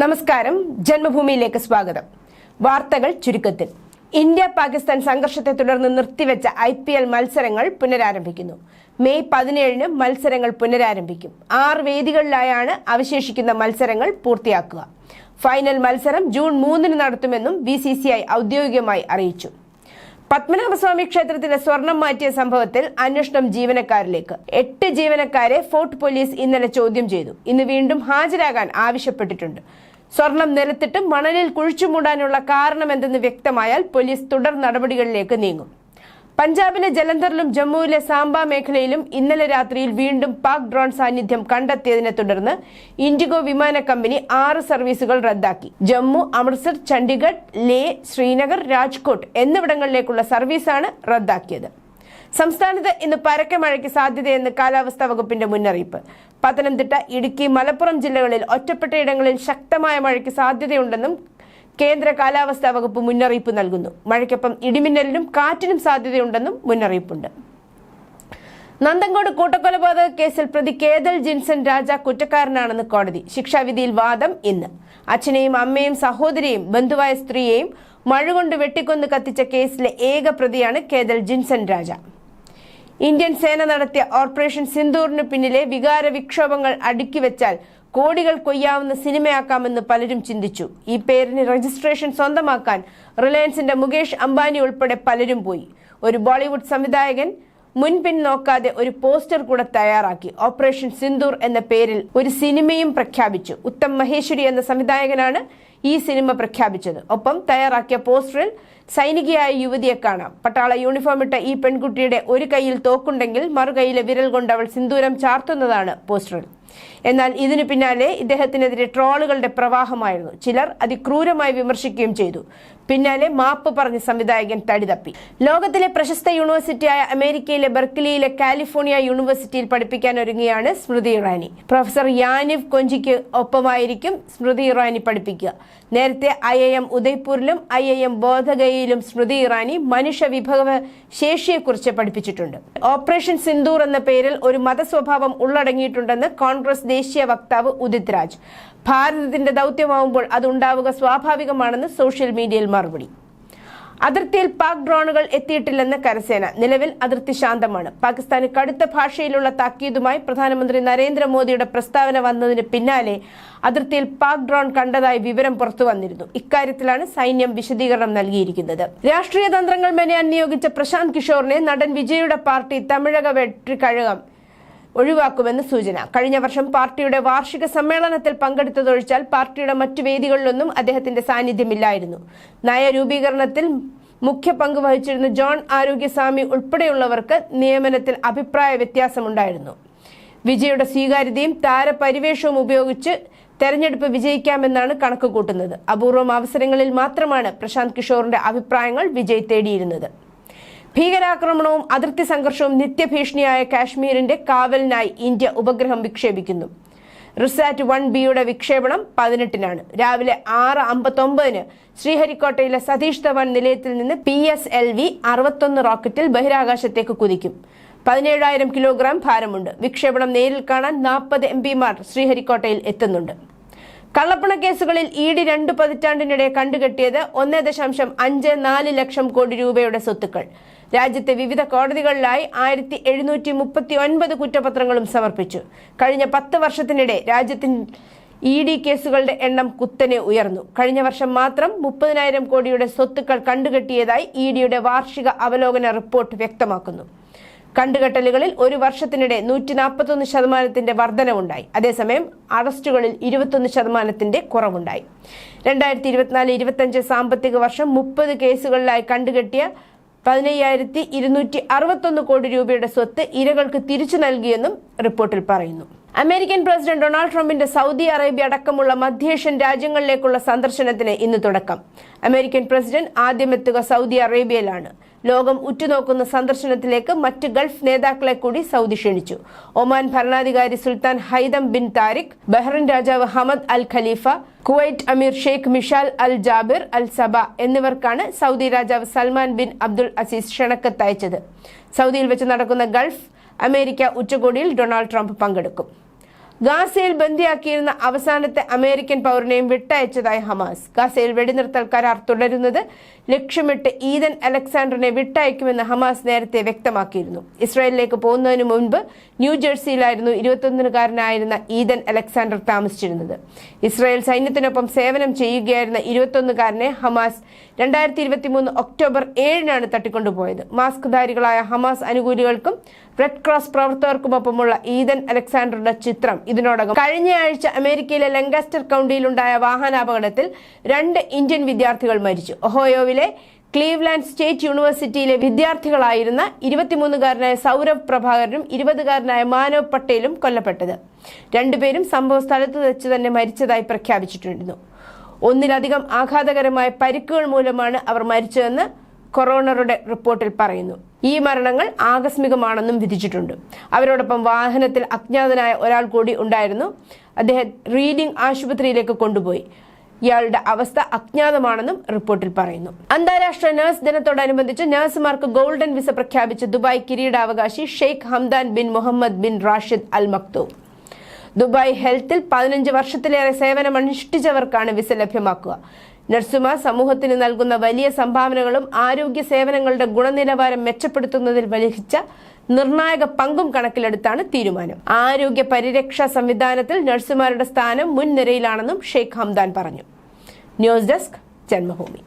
നമസ്കാരം. ജന്മഭൂമിയിലേക്ക് സ്വാഗതം. വാർത്തകൾ ചുരുക്കത്തിൽ. ഇന്ത്യ പാകിസ്ഥാൻ സംഘർഷത്തെ തുടർന്ന് നിർത്തിവെച്ച ഐ പി എൽ മത്സരങ്ങൾ പുനരാരംഭിക്കുന്നു. മെയ് പതിനേഴിന് മത്സരങ്ങൾ പുനരാരംഭിക്കും. ആറ് വേദികളിലായാണ് അവശേഷിക്കുന്ന മത്സരങ്ങൾ പൂർത്തിയാക്കുക. ഫൈനൽ മത്സരം ജൂൺ മൂന്നിന് നടത്തുമെന്നും ബി ഔദ്യോഗികമായി അറിയിച്ചു. പത്മനാഭസ്വാമി ക്ഷേത്രത്തിന്റെ സ്വർണം മാറ്റിയ സംഭവത്തിൽ അന്വേഷണം ജീവനക്കാരിലേക്ക്. എട്ട് ജീവനക്കാരെ ഫോർട്ട് പോലീസ് ഇന്നലെ ചോദ്യം ചെയ്തു. ഇന്ന് വീണ്ടും ഹാജരാകാൻ ആവശ്യപ്പെട്ടിട്ടുണ്ട്. സ്വർണം നിരത്തിട്ട് മണലിൽ കുഴിച്ചുമൂടാനുള്ള കാരണമെന്തെന്ന് വ്യക്തമായാൽ പോലീസ് തുടർ നടപടികളിലേക്ക് നീങ്ങും. പഞ്ചാബിലെ ജലന്ധറിലും ജമ്മുവിലെ സാംബ മേഖലയിലും ഇന്നലെ രാത്രിയിൽ വീണ്ടും പാക് ഡ്രോൺ സാന്നിധ്യം കണ്ടെത്തിയതിനെ തുടർന്ന് ഇൻഡിഗോ വിമാന കമ്പനി ആറ് സർവീസുകൾ റദ്ദാക്കി. ജമ്മു അമൃത്സർ ചണ്ഡിഗഡ് ലേ ശ്രീനഗർ രാജ്കോട്ട് എന്നിവിടങ്ങളിലേക്കുള്ള സർവീസാണ് റദ്ദാക്കിയത്. സംസ്ഥാനത്ത് ഇന്ന് പരക്കെ മഴയ്ക്ക് സാധ്യതയെന്ന് കാലാവസ്ഥാ വകുപ്പിന്റെ മുന്നറിയിപ്പ്. പത്തനംതിട്ട ഇടുക്കി മലപ്പുറം ജില്ലകളിൽ ഒറ്റപ്പെട്ട ഇടങ്ങളിൽ ശക്തമായ മഴയ്ക്ക് സാധ്യതയുണ്ടെന്നും കേന്ദ്ര കാലാവസ്ഥാ വകുപ്പ് മുന്നറിയിപ്പ് നൽകുന്നു. മഴയ്ക്കൊപ്പം ഇടിമിന്നലിനും കാറ്റിനും സാധ്യതയുണ്ടെന്നും മുന്നറിയിപ്പുണ്ട്. നന്തങ്കോട് കൂട്ടക്കൊലപാതക കേസിൽ പ്രതി കേതൽ ജിൻസൺ രാജ കുറ്റക്കാരനാണെന്ന് കോടതി. ശിക്ഷാവിധിയിൽ വാദം ഇന്ന്. അച്ഛനെയും അമ്മയും സഹോദരിയെയും ബന്ധുവായ സ്ത്രീയെയും മഴുകൊണ്ട് വെട്ടിക്കൊന്ന് കത്തിച്ച കേസിലെ ഏക പ്രതിയാണ് കേതൽ ജിൻസൺ രാജ. ഇന്ത്യൻ സേന നടത്തിയ ഓപ്പറേഷൻ സിന്ദൂറിന് പിന്നിലെ വികാര വിക്ഷോഭങ്ങൾ അടുക്കി വെച്ചാൽ കോടികൾ കൊയ്യാവുന്ന സിനിമയാക്കാമെന്ന് പലരും ചിന്തിച്ചു. ഈ പേരിന് രജിസ്ട്രേഷൻ സ്വന്തമാക്കാൻ റിലയൻസിന്റെ മുകേഷ് അംബാനി ഉൾപ്പെടെ പലരും പോയി. ഒരു ബോളിവുഡ് സംവിധായകൻ മുൻപിൻ നോക്കാതെ ഒരു പോസ്റ്റർ കൂടെ തയ്യാറാക്കി. ഓപ്പറേഷൻ സിന്ദൂർ എന്ന പേരിൽ ഒരു സിനിമയും പ്രഖ്യാപിച്ചു. ഉത്തം മഹേശ്വരി എന്ന സംവിധായകനാണ് ഈ സിനിമ പ്രഖ്യാപിച്ചത്. ഒപ്പം തയ്യാറാക്കിയ പോസ്റ്ററിൽ സൈനികയായ യുവതിയെ കാണാം. പട്ടാള യൂണിഫോം ഇട്ട ഈ പെൺകുട്ടിയുടെ ഒരു കൈയിൽ തോക്കുണ്ടെങ്കിൽ മറുകൈയിലെ വിരൽ കൊണ്ട് അവൾ സിന്ദൂരം ചാർത്തുന്നതാണ് പോസ്റ്ററിൽ. എന്നാൽ ഇതിനു പിന്നാലെ ഇദ്ദേഹത്തിനെതിരെ ട്രോളുകളുടെ പ്രവാഹമായിരുന്നു. ചിലർ അതിക്രൂരമായി വിമർശിക്കുകയും ചെയ്തു. പിന്നാലെ മാപ്പ് പറഞ്ഞ് സംവിധായകൻ തടിതപ്പി. ലോകത്തിലെ പ്രശസ്ത യൂണിവേഴ്സിറ്റിയായ അമേരിക്കയിലെ ബെർക്കലിയിലെ കാലിഫോർണിയ യൂണിവേഴ്സിറ്റിയിൽ പഠിപ്പിക്കാൻ ഒരുങ്ങിയാണ് സ്മൃതി ഇറാനി. പ്രൊഫസർ യാനിവ് കൊഞ്ചിക്ക് ഒപ്പമായിരിക്കും സ്മൃതി ഇറാനി പഠിപ്പിക്കുക. നേരത്തെ ഐ എം ഉദയ്പൂരിലും ഐ ഐ എം ബോധഗയയിലും സ്മൃതി ഇറാനി മനുഷ്യ വിഭവ ശേഷിയെക്കുറിച്ച് പഠിപ്പിച്ചിട്ടുണ്ട്. ഓപ്പറേഷൻ സിന്ദൂർ എന്ന പേരിൽ ഒരു മതസ്വഭാവം ഉള്ളടങ്ങിയിട്ടുണ്ടെന്ന് കോൺഗ്രസ് ദേശീയ വക്താവ് ഉദിത് രാജ്. ഭാരതത്തിന്റെ ദൗത്യമാവുമ്പോൾ അതുണ്ടാവുക സ്വാഭാവികമാണെന്ന് സോഷ്യൽ മീഡിയയിൽ മറുപടി. അതിർത്തിയിൽ പാക് ഡ്രോണുകൾ എത്തിയിട്ടില്ലെന്ന് കരസേന. നിലവിൽ അതിർത്തി ശാന്തമാണ്. പാകിസ്ഥാന് കടുത്ത ഭാഷയിലുള്ള താക്കീതുമായി പ്രധാനമന്ത്രി നരേന്ദ്രമോദിയുടെ പ്രസ്താവന വന്നതിന് പിന്നാലെ അതിർത്തിയിൽ പാക് ഡ്രോൺ കണ്ടതായി വിവരം പുറത്തു വന്നിരുന്നു. ഇക്കാര്യത്തിലാണ് സൈന്യം വിശദീകരണം നൽകിയിരിക്കുന്നത്. രാഷ്ട്രീയ തന്ത്രങ്ങൾ മെനയാൻ നിയോഗിച്ച പ്രശാന്ത് കിഷോറിനെ നടൻ വിജയുടെ പാർട്ടി തമിഴക വെട്ടിക്കഴകം ഒഴിവാക്കുമെന്ന് സൂചന. കഴിഞ്ഞ വർഷം പാർട്ടിയുടെ വാർഷിക സമ്മേളനത്തിൽ പങ്കെടുത്തതൊഴിച്ചാൽ പാർട്ടിയുടെ മറ്റു വേദികളിലൊന്നും അദ്ദേഹത്തിന്റെ സാന്നിധ്യമില്ലായിരുന്നു. നയരൂപീകരണത്തിൽ മുഖ്യ പങ്ക് വഹിച്ചിരുന്ന ജോൺ ആരോഗ്യസ്വാമി ഉൾപ്പെടെയുള്ളവർക്ക് നിയമനത്തിൽ അഭിപ്രായ വ്യത്യാസമുണ്ടായിരുന്നു. വിജയുടെ സ്വീകാര്യതയും താരപരിവേഷവും ഉപയോഗിച്ച് തെരഞ്ഞെടുപ്പ് വിജയിക്കാമെന്നാണ് കണക്ക് കൂട്ടുന്നത് അപൂർവം അവസരങ്ങളിൽ മാത്രമാണ് പ്രശാന്ത് കിഷോറിന്റെ അഭിപ്രായങ്ങൾ വിജയ് തേടിയിരുന്നത്. ഭീകരാക്രമണവും അതിർത്തി സംഘർഷവും നിത്യഭീഷണിയായ കാശ്മീരിന്റെ കാവലിനായി ഇന്ത്യ ഉപഗ്രഹം വിക്ഷേപിക്കുന്നു. റിസാറ്റ് വൺ ബിയുടെ വിക്ഷേപണം പതിനെട്ടിനാണ്. രാവിലെ ആറ് അമ്പത്തൊമ്പതിന് ശ്രീഹരിക്കോട്ടയിലെ സതീഷ് ധവാൻ നിലയത്തിൽ നിന്ന് പി എസ് എൽ വി അറുപത്തൊന്ന് റോക്കറ്റിൽ ബഹിരാകാശത്തേക്ക് കുതിക്കും. പതിനേഴായിരം കിലോഗ്രാം ഭാരമുണ്ട്. വിക്ഷേപണം നേരിൽ കാണാൻ നാൽപ്പത് എം പിമാർ ശ്രീഹരിക്കോട്ടയിൽ എത്തുന്നുണ്ട്. കള്ളപ്പണ കേസുകളിൽ ഇ ഡി രണ്ടു പതിറ്റാണ്ടിനിടെ കണ്ടുകെട്ടിയത് ഒന്നേ ദശാംശം അഞ്ച് നാല് ലക്ഷം കോടി രൂപയുടെ സ്വത്തുക്കൾ. രാജ്യത്തെ വിവിധ കോടതികളിലായി ആയിരത്തി എഴുന്നൂറ്റി മുപ്പത്തി ഒൻപത് കുറ്റപത്രങ്ങളും സമർപ്പിച്ചു. കഴിഞ്ഞ പത്ത് വർഷത്തിനിടെ രാജ്യത്തിന് ഇ ഡി കേസുകളുടെ എണ്ണം കുത്തനെ ഉയർന്നു. കഴിഞ്ഞ വർഷം മാത്രം മുപ്പതിനായിരം കോടിയുടെ സ്വത്തുക്കൾ കണ്ടുകെട്ടിയതായി ഇ ഡിയുടെ വാർഷിക അവലോകന റിപ്പോർട്ട് വ്യക്തമാക്കുന്നു. കണ്ടുകെട്ടലുകളിൽ ഒരു വർഷത്തിനിടെ നൂറ്റി നാൽപ്പത്തൊന്ന് ശതമാനത്തിന്റെ വർധനവുണ്ടായി. അതേസമയം അറസ്റ്റുകളിൽ ഇരുപത്തൊന്ന് ശതമാനത്തിന്റെ കുറവുണ്ടായി. രണ്ടായിരത്തി ഇരുപത്തിനാല് ഇരുപത്തഞ്ച് സാമ്പത്തിക വർഷം മുപ്പത് കേസുകളിലായി കണ്ടുകെട്ടിയ പതിനയ്യായിരത്തി ഇരുന്നൂറ്റി അറുപത്തൊന്ന് കോടി രൂപയുടെ സ്വത്ത് ഇരകൾക്ക് തിരിച്ചു നൽകിയെന്നും റിപ്പോർട്ടിൽ പറയുന്നു. അമേരിക്കൻ പ്രസിഡന്റ് ഡൊണാൾഡ് ട്രംപിന്റെ സൗദി അറേബ്യ അടക്കമുള്ള മധ്യേഷ്യൻ രാജ്യങ്ങളിലേക്കുള്ള സന്ദർശനത്തിന് ഇന്ന് തുടക്കം. അമേരിക്കൻ പ്രസിഡന്റ് ആദ്യമെത്തുക സൗദി അറേബ്യയിലാണ്. ലോകം ഉറ്റുനോക്കുന്ന സന്ദർശനത്തിലേക്ക് മറ്റ് ഗൾഫ് നേതാക്കളെ കൂടി സൗദി ക്ഷണിച്ചു. ഒമാൻ ഭരണാധികാരി Sultan Haitham bin Tariq Bahrain രാജാവ് Hamad al Khalifa Kuwait Amir Sheikh Mishal al Jaber al Sabah എന്നിവർക്കാണ് സൗദി രാജാവ് സൽമാൻ ബിൻ അബ്ദുൾ അസീസ് ക്ഷണക്കത്തയച്ചത്. സൗദിയിൽ വെച്ച് നടക്കുന്ന ഗൾഫ് അമേരിക്ക ഉച്ചകോടിയിൽ ഡൊണാൾഡ് ട്രംപ് പങ്കെടുക്കും. ഗാസയിൽ ബന്ദിയാക്കിയിരുന്ന അവസാനത്തെ അമേരിക്കൻ പൗരനെയും വിട്ടയച്ചതായി ഹമാസ്. ഗാസയിൽ വെടിനിർത്തൽ കരാർ തുടരുന്നത് ലക്ഷ്യമിട്ട് ഈദൻ അലക്സാണ്ടറിനെ വിട്ടയക്കുമെന്ന് ഹമാസ് നേരത്തെ വ്യക്തമാക്കിയിരുന്നു. ഇസ്രായേലിലേക്ക് പോകുന്നതിന് മുൻപ് ന്യൂജേഴ്സിയിലായിരുന്നു ഇരുപത്തൊന്നുകാരനായിരുന്ന ഈദൻ അലക്സാണ്ടർ താമസിച്ചിരുന്നത്. ഇസ്രായേൽ സൈന്യത്തിനൊപ്പം സേവനം ചെയ്യുകയായിരുന്ന ഇരുപത്തൊന്നുകാരനെ ഹമാസ് രണ്ടായിരത്തി ഇരുപത്തി മൂന്ന് ഒക്ടോബർ ഏഴിനാണ് തട്ടിക്കൊണ്ടുപോയത്. മാസ്ക് ധാരികളായ ഹമാസ് അനുകൂലികൾക്കും റെഡ് ക്രോസ് പ്രവർത്തകർക്കുമൊപ്പമുള്ള ഈദൻ അലക്സാണ്ടറുടെ ചിത്രം ഇതിനോടകം കഴിഞ്ഞയാഴ്ച അമേരിക്കയിലെ ലങ്കാസ്റ്റർ കൗണ്ടിയിലുണ്ടായ വാഹനാപകടത്തിൽ രണ്ട് ഇന്ത്യൻ വിദ്യാർത്ഥികൾ മരിച്ചു. ഒഹോയോവിലെ ക്ലീവ്ലാൻഡ് സ്റ്റേറ്റ് യൂണിവേഴ്സിറ്റിയിലെ വിദ്യാർത്ഥികളായിരുന്ന ഇരുപത്തിമൂന്നുകാരനായ സൗരഭ് പ്രഭാകരനും ഇരുപതുകാരനായ മാനവ് പട്ടേലും കൊല്ലപ്പെട്ടത്. രണ്ടുപേരും സംഭവ സ്ഥലത്ത് വെച്ച് തന്നെ മരിച്ചതായി പ്രഖ്യാപിച്ചിട്ടുണ്ടായിരുന്നു ഒന്നിലധികം ആഘാതകരമായ പരിക്കുകൾ മൂലമാണ് അവർ മരിച്ചതെന്ന് കൊറോണറുടെ റിപ്പോർട്ടിൽ പറയുന്നു. ഈ മരണങ്ങൾ ആകസ്മികമാണെന്നും വിധിച്ചിട്ടുണ്ട്. അവരോടൊപ്പം വാഹനത്തിൽ അജ്ഞാതനായ ഒരാൾ കൂടി ഉണ്ടായിരുന്നു. അദ്ദേഹം റീഡിംഗ് ആശുപത്രിയിലേക്ക് കൊണ്ടുപോയി. ഇയാളുടെ അവസ്ഥ അജ്ഞാതമാണെന്നും റിപ്പോർട്ടിൽ പറയുന്നു. അന്താരാഷ്ട്ര നഴ്സ് ദിനത്തോടനുബന്ധിച്ച് നഴ്സുമാർക്ക് ഗോൾഡൻ വിസ പ്രഖ്യാപിച്ച ദുബായ് കിരീടാവകാശി Sheikh Hamdan bin Mohammed bin Rashid al Maktoum. Dubai ഹെൽത്തിൽ പതിനഞ്ച് വർഷത്തിലേറെ സേവനം അനുഷ്ഠിച്ചവർക്കാണ് വിസ ലഭ്യമാക്കുക. നഴ്സുമാർ സമൂഹത്തിന് നൽകുന്ന വലിയ സംഭാവനകളും ആരോഗ്യ സേവനങ്ങളുടെ ഗുണനിലവാരം മെച്ചപ്പെടുത്തുന്നതിൽ വഹിച്ച നിർണായക പങ്കും കണക്കിലെടുത്താണ് തീരുമാനം. ആരോഗ്യ പരിരക്ഷാ സംവിധാനത്തിൽ നഴ്സുമാരുടെ സ്ഥാനം മുൻനിരയിലാണെന്നും ഷെയ്ഖ് ഹംദാൻ പറഞ്ഞു. News desk Janmabhumi.